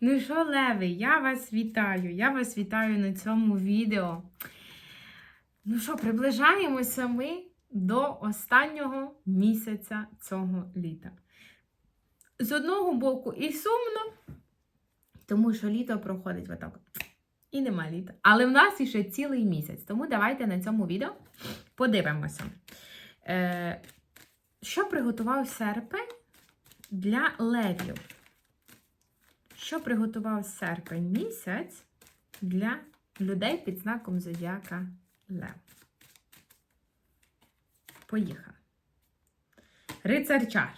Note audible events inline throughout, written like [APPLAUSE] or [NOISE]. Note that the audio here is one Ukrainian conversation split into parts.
Ну що, Леви, я вас вітаю. Я вас вітаю на цьому відео. Ну що, приближаємося ми до останнього місяця цього літа. З одного боку і сумно, тому що літо проходить отак. І нема літа. Але в нас іще цілий місяць. Тому давайте на цьому відео подивимося. Е, що приготував серпень для левів? Що приготував серпень місяць для людей під знаком зодіака Лев? Поїхали. Рицар чаш.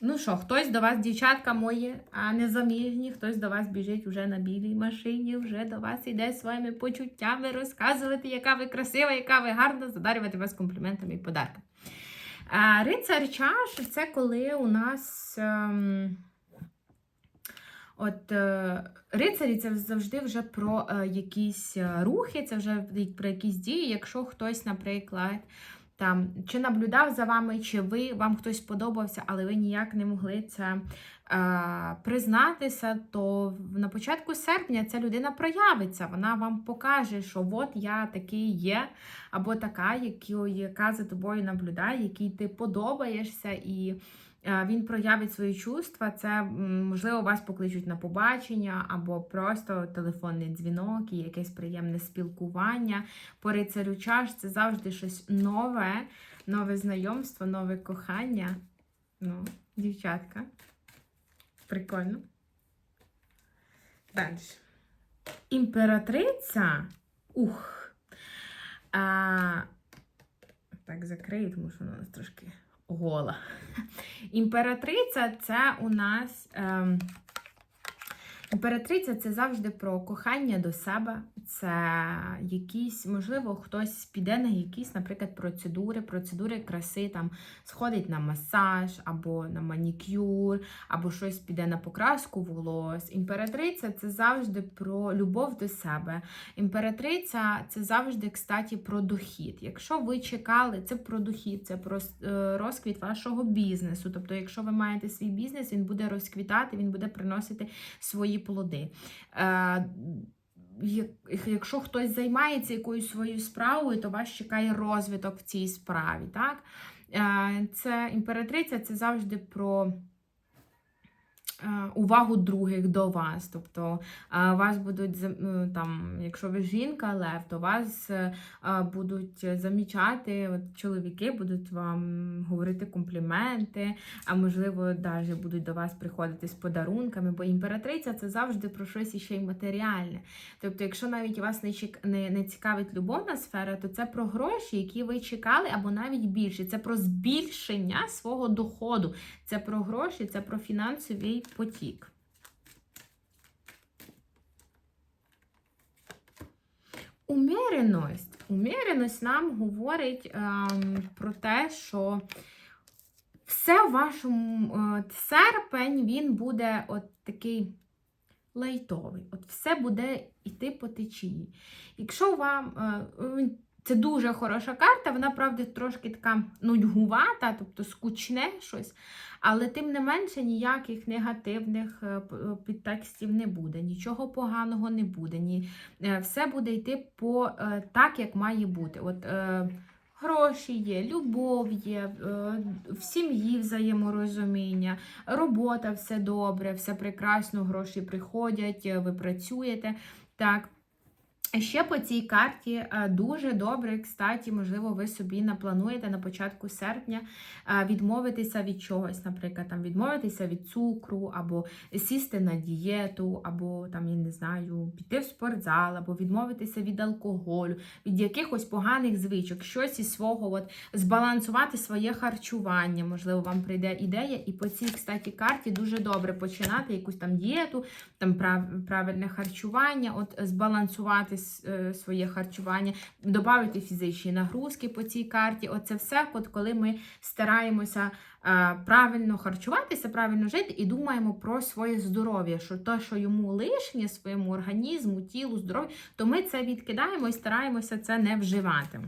Ну що, хтось до вас, дівчатка мої, а не заміжні, хтось до вас біжить вже на білій машині, вже до вас іде своїми почуттями розказувати, яка ви красива, яка ви гарна, задарювати вас компліментами і подарками. Рицар чаш це коли у нас. Ем, От е, рицарі це завжди вже про е, якісь е, рухи, це вже про якісь дії. Якщо хтось, наприклад, там чи наблюдав за вами, чи ви вам хтось подобався, але ви ніяк не могли це е, признатися, то на початку серпня ця людина проявиться. Вона вам покаже, що от я такий є, або така, яка за тобою наблюдає, якій ти подобаєшся і. Е, він проявить свої чувства. Це, можливо, вас покличуть на побачення, або просто телефонний дзвінок і якесь приємне спілкування. По рицарю чаш це завжди щось нове, нове знайомство, нове кохання. Ну, дівчатка. Прикольно. Далі. Імператриця. Ух. А, Так, закрию, тому що вона у нас трошки гола. [LAUGHS] Імператриця це у нас. Е, Імператриця це завжди про кохання до себе. Це якісь, можливо, хтось піде на якісь, наприклад, процедури, процедури краси, там сходить на масаж, або на манікюр, або щось піде на покраску волос. Імператриця це завжди про любов до себе. Імператриця це завжди, кстати, про дохід. Якщо ви чекали, це про дохід, це про е, розквіт вашого бізнесу. Тобто, якщо ви маєте свій бізнес, він буде розквітати, він буде приносити свої плоди. Е, Якщо хтось займається якоюсь своєю справою, то вас чекає розвиток в цій справі. Так? Е, це імператриця це завжди про. Е, увагу других до вас. Тобто е, вас будуть ну, там, якщо ви жінка, лев, то вас е, будуть замічати, от чоловіки будуть вам говорити компліменти, а можливо, навіть будуть до вас приходити з подарунками, бо імператриця це завжди про щось іще й матеріальне. Тобто, якщо навіть вас не, не, не цікавить любовна сфера, то це про гроші, які ви чекали, або навіть більше. Це про збільшення свого доходу, це про гроші, це про фінансовий потік. Уміреність. Уміреність нам говорить ем, про те, що все в вашому е, серпень він буде от такий лайтовий. От все буде йти по течії. Якщо вам е, це дуже хороша карта, вона, правда, трошки така нудьгувата, тобто скучне щось. Але тим не менше ніяких негативних е, е, підтекстів не буде, нічого поганого не буде. Ні, е, Все буде йти по так, як має бути. От Гроші є, любов є, в сім'ї взаєморозуміння, робота все добре, все прекрасно, гроші приходять, ви працюєте. так. Ще по цій карті е, дуже добре, кстати, можливо, ви собі наплануєте на початку серпня е, відмовитися від чогось, наприклад, там відмовитися від цукру, або сісти на дієту, або там, я не знаю, піти в спортзал, або відмовитися від алкоголю, від якихось поганих звичок, щось із свого от, збалансувати своє харчування. Можливо, вам прийде ідея, і по цій, кстати, карті дуже добре починати якусь там дієту, там правильне харчування, от збалансувати. Е, своє харчування, додати фізичні нагрузки по цій карті. Оце все, от коли ми стараємося е, правильно харчуватися, правильно жити і думаємо про своє здоров'я, що те, що йому лишнє своєму організму, тілу, здоров'ю, то ми це відкидаємо і стараємося це не вживати.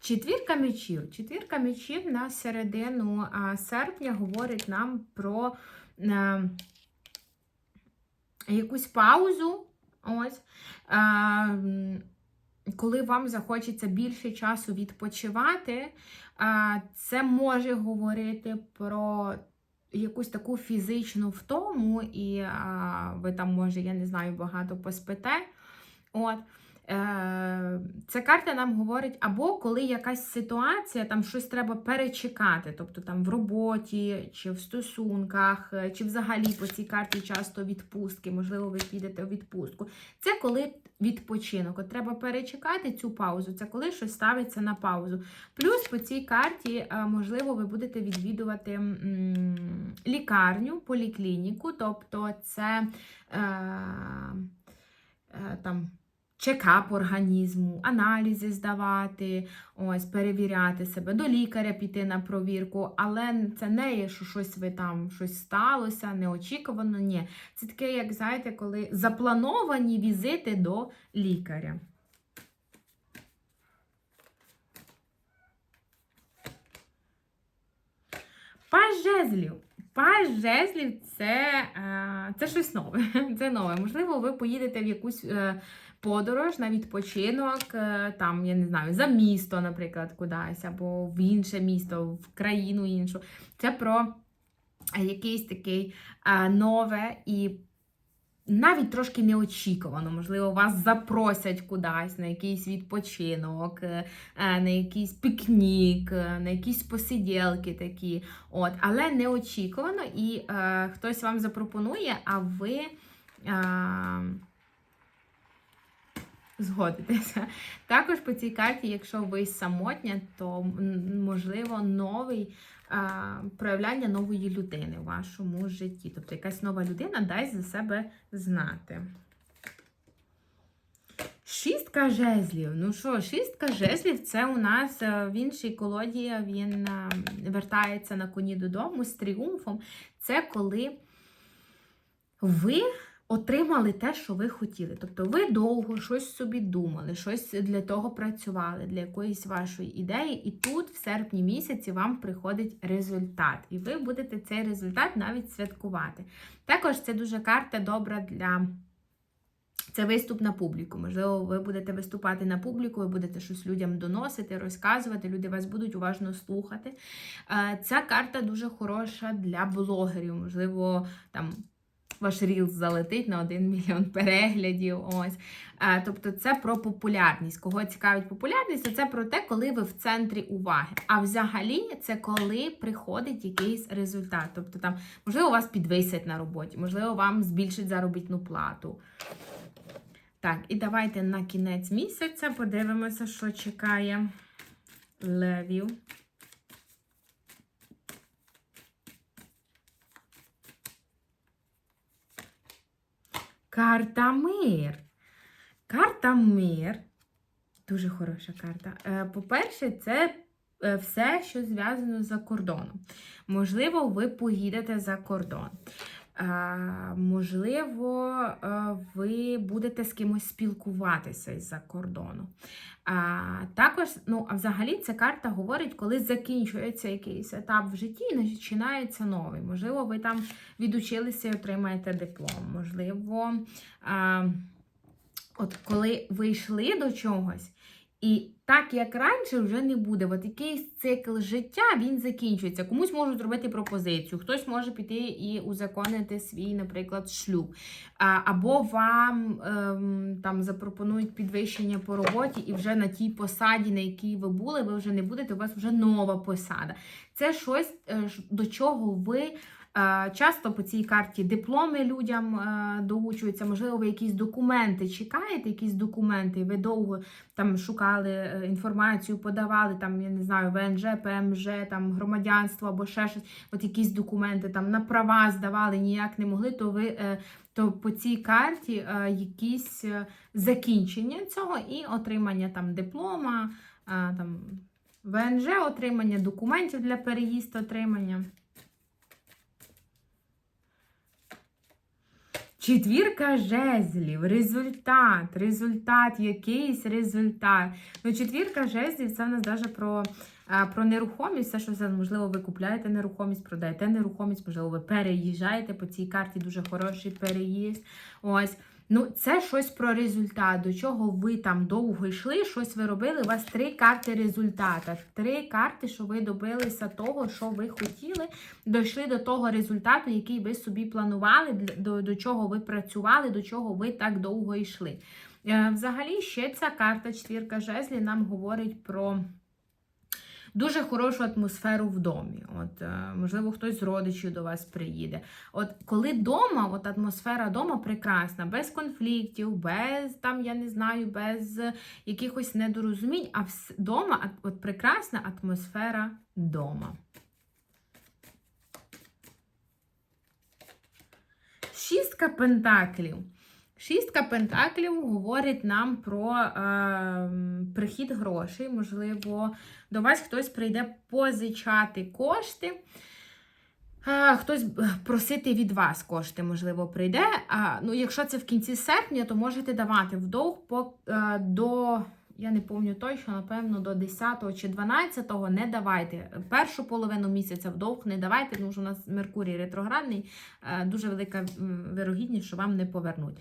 Четвірка мечів. Четвірка мечів на середину серпня говорить нам про а, якусь паузу. Ось. М, коли вам захочеться більше часу відпочивати, а, це може говорити про якусь таку фізичну втому, і а, ви там, може, я не знаю, багато поспите. От. Е, Ця карта нам говорить, або коли якась ситуація, там щось треба перечекати, тобто там в роботі, чи в стосунках, е, чи взагалі по цій карті часто відпустки, можливо, ви підете у відпустку. Це коли відпочинок. От треба перечекати цю паузу, це коли щось ставиться на паузу. Плюс по цій карті, е, можливо, ви будете відвідувати лікарню, поліклініку, тобто це е, там чекап організму, аналізи здавати, ось, перевіряти себе, до лікаря піти на провірку, але це не є, що щось ви там щось сталося, неочікувано. Ні. Це таке, як знаєте, коли заплановані візити до лікаря. Паж жезлів. Паж жезлів це, е, це щось нове. [LAUGHS] Це нове. Можливо, ви поїдете в якусь е, подорож на відпочинок, е, там, я не знаю, за місто, наприклад, кудись, або в інше місто, в країну іншу. Це про якийсь такий нове і навіть трошки неочікувано, можливо, вас запросять кудись на якийсь відпочинок, е, е, на якийсь пікнік, е, на якісь посиділки такі. От, Але неочікувано, і е, хтось вам запропонує, а ви. Е, Згодитеся. Також по цій карті, якщо ви самотня, то можливо новий проявляння нової людини в вашому житті. Тобто якась нова людина дасть за себе знати. Шістка жезлів. Ну що, шістка жезлів це у нас е, в іншій колоді він е, вертається на коні додому з тріумфом. Це коли ви отримали те, що ви хотіли. Тобто ви довго щось собі думали, щось для того працювали, для якоїсь вашої ідеї, і тут, в серпні місяці, вам приходить результат. І ви будете цей результат навіть святкувати. Також це дуже карта добра для. Це виступ на публіку. Можливо, ви будете виступати на публіку, ви будете щось людям доносити, розказувати, люди вас будуть уважно слухати. Е, ця карта дуже хороша для блогерів. Можливо, там ваш рілс залетить на 1 мільйон переглядів. Ось. Тобто це про популярність. Кого цікавить популярність, то це про те, коли ви в центрі уваги. А взагалі це коли приходить якийсь результат. Тобто, там, можливо, вас підвисять на роботі, можливо, вам збільшать заробітну плату. Так, і давайте на кінець місяця подивимося, що чекає левів. Карта мир. Карта мир. Дуже хороша карта. Е, по-перше, це е, все, що зв'язано за кордоном. Можливо, ви поїдете за кордон. Можливо, е, ви будете з кимось спілкуватися з-за кордону. Також, ну, а взагалі, ця карта говорить, коли закінчується якийсь етап в житті і починається новий. Можливо, ви там відучилися і отримаєте диплом. Можливо, от коли ви йшли до чогось. І так, як раніше, вже не буде. От якийсь цикл життя він закінчується. Комусь можуть зробити пропозицію, хтось може піти і узаконити свій, наприклад, шлюб. Або вам ем, там запропонують підвищення по роботі, і вже на тій посаді, на якій ви були, ви вже не будете, у вас вже нова посада. Це щось, е, до чого ви. Е, часто по цій карті дипломи людям е, доучуються, можливо, ви якісь документи чекаєте, якісь документи, ви довго там шукали е, інформацію, подавали, там, я не знаю, ВНЖ, ПМЖ, там громадянство або ще щось, от якісь документи там на права здавали, ніяк не могли, то ви. То по цій карті якісь закінчення цього і отримання там диплома, там ВНЖ, отримання документів для переїзду, отримання. Четвірка жезлів, результат, результат, якийсь результат. Ну, четвірка жезлів це в нас навіть про, а, про нерухомість. Все, що це, можливо, ви купляєте нерухомість, продаєте нерухомість, можливо, ви переїжджаєте по цій карті дуже хороший переїзд. Ось. Ну, це щось про результат, до чого ви там довго йшли, щось ви робили. У вас три карти результата. Три карти, що ви добилися того, що ви хотіли, дійшли до того результату, який ви собі планували, до, до чого ви працювали, до чого ви так довго йшли. Е, Взагалі, ще ця карта четвірка жезлі нам говорить про. Дуже хорошу атмосферу в домі. От, е, можливо, хтось з родичів до вас приїде. От коли вдома, от атмосфера вдома прекрасна, без конфліктів, без там, я не знаю, без якихось недорозумінь, а вдома от прекрасна атмосфера вдома. Шістка пентаклів. Шістка пентаклів говорить нам про е, прихід грошей. Можливо, до вас хтось прийде позичати кошти. Е, хтось просити від вас кошти, можливо, прийде. А, ну, Якщо це в кінці серпня, то можете давати вдовг по, е, до, я не пам'ятаю точно, напевно, до 10 чи 12 не давайте. Першу половину місяця вдовг не давайте, тому що у нас Меркурій ретроградний, е, дуже велика вирогідність, що вам не повернуть.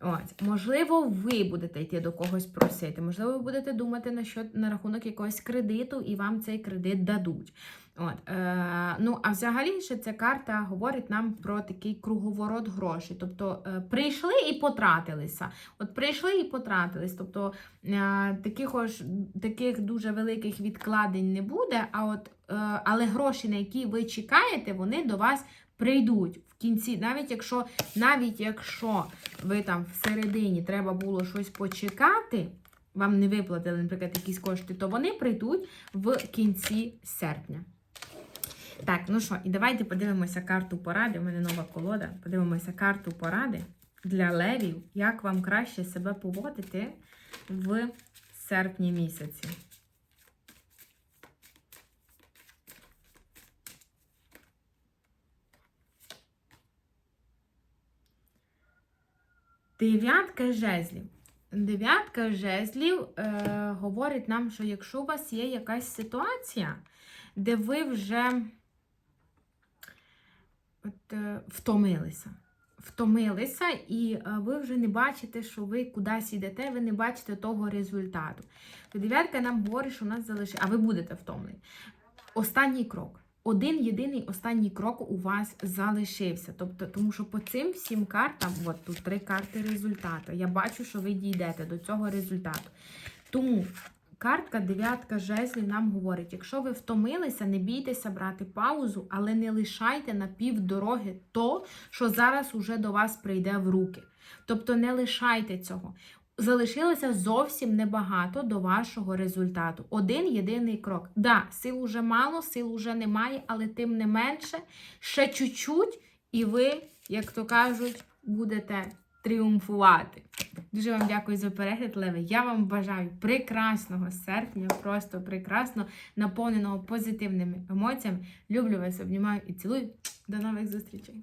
Ось, можливо, ви будете йти до когось просити, можливо, ви будете думати на що на рахунок якогось кредиту, і вам цей кредит дадуть. От, е, Ну, а взагалі ще ця карта говорить нам про такий круговорот грошей. Тобто е, прийшли і потратилися. От прийшли і потратились. Тобто е, таких ось, таких дуже великих відкладень не буде, а от, е, але гроші, на які ви чекаєте, вони до вас прийдуть кінці, навіть якщо навіть якщо ви там всередині треба було щось почекати, вам не виплатили, наприклад, якісь кошти, то вони прийдуть в кінці серпня. Так, ну що, і давайте подивимося карту поради. У мене нова колода. Подивимося карту поради для левів, як вам краще себе поводити в серпні місяці. Дев'ятка жезлів. Дев'ятка жезлів е, говорить нам, що якщо у вас є якась ситуація, де ви вже от, е, втомилися. Втомилися, і е, ви вже не бачите, що ви кудись йдете, ви не бачите того результату. Дев'ятка нам говорить, що у нас залишить, а ви будете втомлені. Останній крок один єдиний останній крок у вас залишився. Тобто, Тому що по цим всім картам, от тут три карти результату, я бачу, що ви дійдете до цього результату. Тому картка дев'ятка жезлів нам говорить: якщо ви втомилися, не бійтеся брати паузу, але не лишайте на півдороги то, що зараз уже до вас прийде в руки. Тобто не лишайте цього. Залишилося зовсім небагато до вашого результату. Один єдиний крок. Да, сил уже мало, сил уже немає, але тим не менше, ще чуть-чуть, і ви, як то кажуть, будете тріумфувати. Дуже вам дякую за перегляд, Леви. Я вам бажаю прекрасного серпня, просто прекрасно наповненого позитивними емоціями. Люблю вас, обнімаю і цілую. До нових зустрічей!